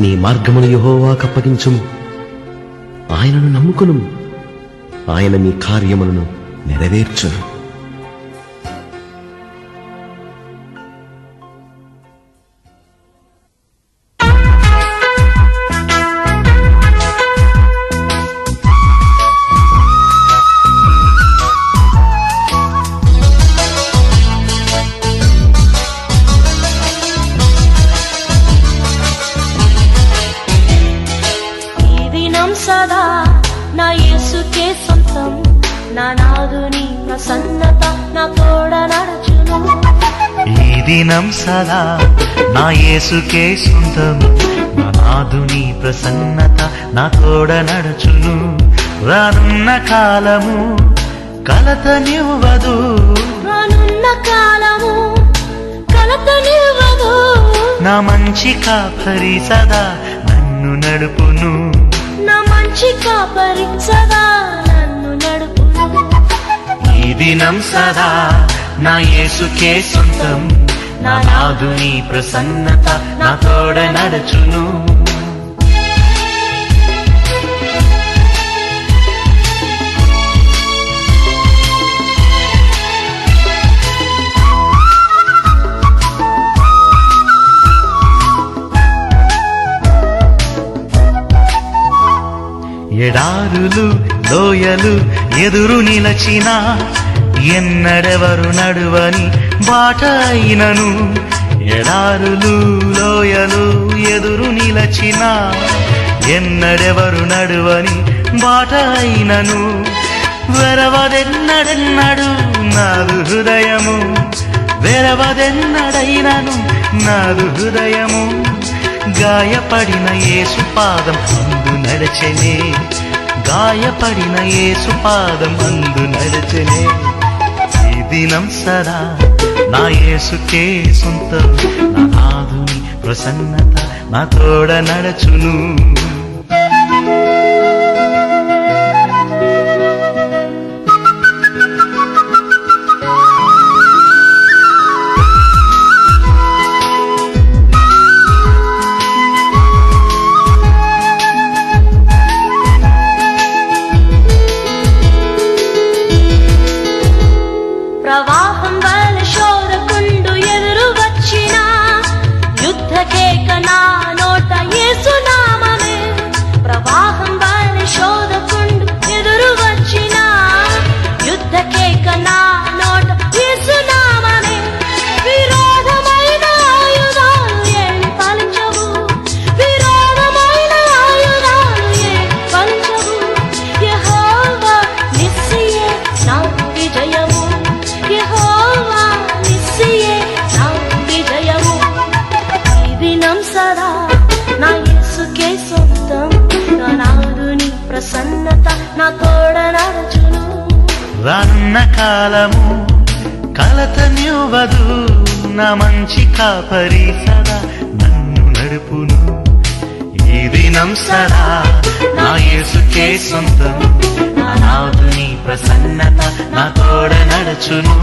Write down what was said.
నీ మార్గమును యహోవాకు అప్పగించుము. ఆయనను నమ్ముకును ఆయన నీ కార్యములను నెరవేర్చును. నా నాదుని ప్రసన్నత నా తోడ నడుచును ఈ దినం సదా నా యేసుకే సొంతం నా నాదుని ప్రసన్నత నా తోడ నడుచును రానున్న కాలము కలతనివ్వదు రానున్న కాలము కలతనివ్వదు నా మంచి కాపరి సదా నన్ను నడుపును నా మంచి కాపరి సదా దినం సదా నా యేసుకే సొంతం. నా నాదుని ప్రసన్నత నా తోడ నడుచును. ఎడారులు లోయలు ఎదురు నిలచినా ఎన్నడెవరు నడువని బాట అయినను ఎడారులు లోయలు ఎదురు నిలచిన ఎన్నడెవరు నడువని బాట అయినను వెరవదెన్నడెన్నడు నాదు హృదయము వెరవదెన్నడైనను నాదు హృదయము. గాయపడిన యేసు పాదం అందు నడచనే గాయపడిన యేసు పాదం అందు నడచనే. దినం సదా. నా యేసుకే సొంతం నా నాదుని ప్రసన్నత నా తోడ కాలము కలతనివ్వదు. నా మంచి కాపరి సదా నన్ను నడుపును. ఈ దినం సదా నా యేసుకే సొంతం నా నాదుని ప్రసన్నత నా తోడ నడుచును.